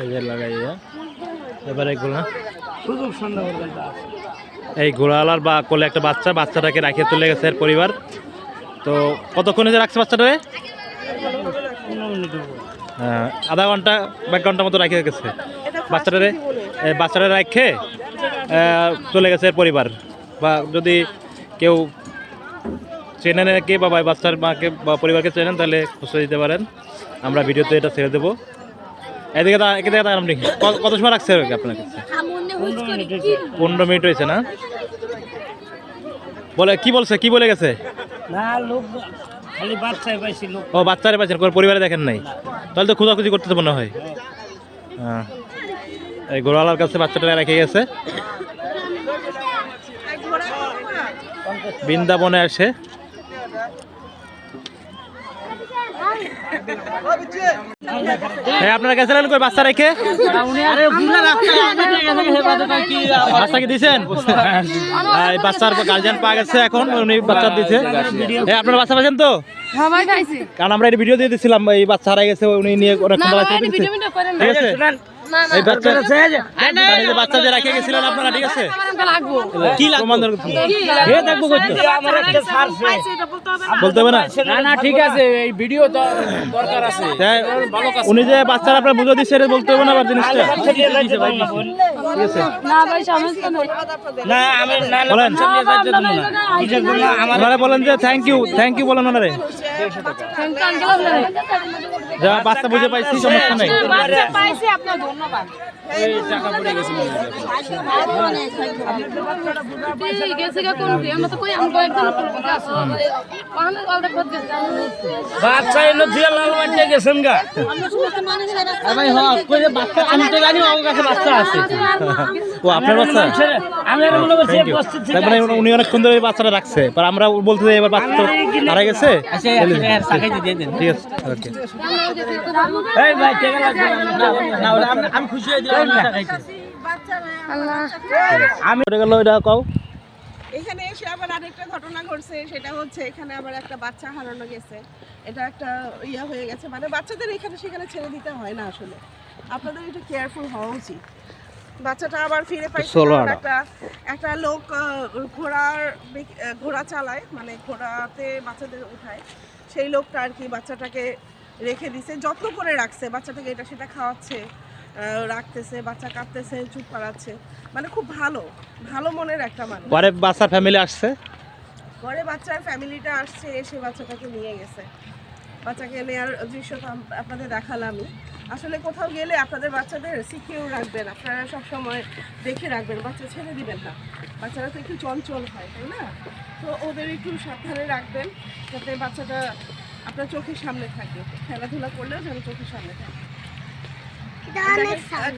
এই যে লাগাইয়া এবারে ঘোড়া সুযোগ সন্ধ্যা পর্যন্ত আছে এই ঘোড়াওয়ালার বা কোলে একটা বাচ্চা বাচ্চাটাকে রাখিয়ে চলে গেছে এর পরিবার। তো কতক্ষণে যে রাখছে বাচ্চাটারে? হ্যাঁ, আধা ঘণ্টা এক ঘণ্টা মতো রাখিয়ে গেছে। বাচ্চাটারে বাচ্চাটা রেখে চলে গেছে এর পরিবার। বা যদি কেউ চেনে নাকি বা বাচ্চার মাকে বা পরিবারকে চেনেন তাহলে খুঁজে দিতে পারেন। আমরা ভিডিওতে এটা ছেড়ে দেবো। এদিকে এদিকে তাকান আপনি কত সময় রাখছে আপনার কাছে? পনেরো কি মিনিট হয়েছে না? বলে কি বলছে? কি বলে গেছে? ও বাচ্চারে পাচ্ছেন কোনো পরিবারে দেখেন নাই? তাহলে তো খোঁজাখুঁজি করতে মনে হয়। হ্যাঁ। এই গোড়ালার কাছে বাচ্চাটা রেখে গেছে। বৃন্দাবনে আসে হ্যাঁ আপনারা গেছিলেন কই বাচ্চা রেখে? বাচ্চা কি দিছেন? হ্যাঁ, এই বাচ্চার গার্জিয়ান পাওয়া গেছে এখন উনি বাচ্চা দিছে। হ্যাঁ আপনারা বাচ্চা পাচ্ছেন তো? কারণ আমরা এটা ভিডিও দিয়ে দিছিলাম এই বাচ্চা হারা গেছে উনি নিয়ে অনেক ঠিক আছে? এই বাচ্চা এই যে বাচ্চা যে রেখে গেছিলেন আপনারা ঠিক আছে লাগবো কি কে দেখব করতে আমার একটা ছাড়ছে বলতে হবে না না না ঠিক আছে এই ভিডিও তো দরকার আছে উনি যে বাচ্চারা আপনার বুঝে দিচ্ছে এটা বলতে হবে না আবার জিনিসটা ওনারা বলেন। যে থ্যাংক ইউ থ্যাংক ইউ বলেন ওনারে। যা বাচ্চা বুঝে পাইছি সমস্যা নেই। টাকা পড়ে গেছে মনে হয়। গা কোন আমরা তো কই বাচ্চা এলো দিয়ে লাল মাঠে গেছেন গা ভাই হ্যাঁ কই বাচ্চা আমি তো জানি আমার কাছে বাচ্চা আছে ও আপনার বাচ্চা আমি আর মনে করছি থ্যাংক ইউ উপস্থিত তার মানে উনি অনেকক্ষণ ধরে বাচ্চাটা রাখছে পর আমরা বলতে যে এবার বাচ্চা তো হারা গেছে ঠিক আছে ওকে এই ভাই টাকা লাগবে না ওটা আমি- খুশি হয়ে আমি গেল এটা কও। এখানে এসে আবার আরেকটা ঘটনা ঘটছে সেটা হচ্ছে এখানে আবার একটা বাচ্চা হারানো গেছে। এটা একটা ইয়া হয়ে গেছে মানে বাচ্চাদের এখানে সেখানে ছেড়ে দিতে হয় না আসলে। আপনাদের একটু কেয়ারফুল হওয়া উচিত। বাচ্চাটা আবার ফিরে পাইছে ষোলো একটা একটা লোক ঘোড়ার ঘোড়া চালায় মানে ঘোড়াতে বাচ্চাদের উঠায়। সেই লোকটা আর কি বাচ্চাটাকে রেখে দিছে যত্ন করে রাখছে বাচ্চাটাকে এটা সেটা খাওয়াচ্ছে। রাখতেছে বাচ্চা কাঁদতেছে চুপ করাচ্ছে। মানে খুব ভালো ভালো মনের একটা মানুষ। পরে বাচ্চার ফ্যামিলি আসছে? পরে বাচ্চার ফ্যামিলিটা আসছে এসে বাচ্চাটাকে নিয়ে গেছে। বাচ্চাকে নেওয়ার দৃশ্য আপনাদের দেখালামই। আসলে কোথাও গেলে আপনাদের বাচ্চাদের সিকিউর রাখবেন আপনারা সব সময় দেখে রাখবেন বাচ্চা ছেড়ে দিবেন না। বাচ্চারা তো একটু চঞ্চল হয় তাই না? তো ওদের একটু সাবধানে রাখবেন যাতে বাচ্চাটা আপনার চোখের সামনে থাকে। খেলাধুলা করলেও যেন চোখের সামনে থাকে। Don't make.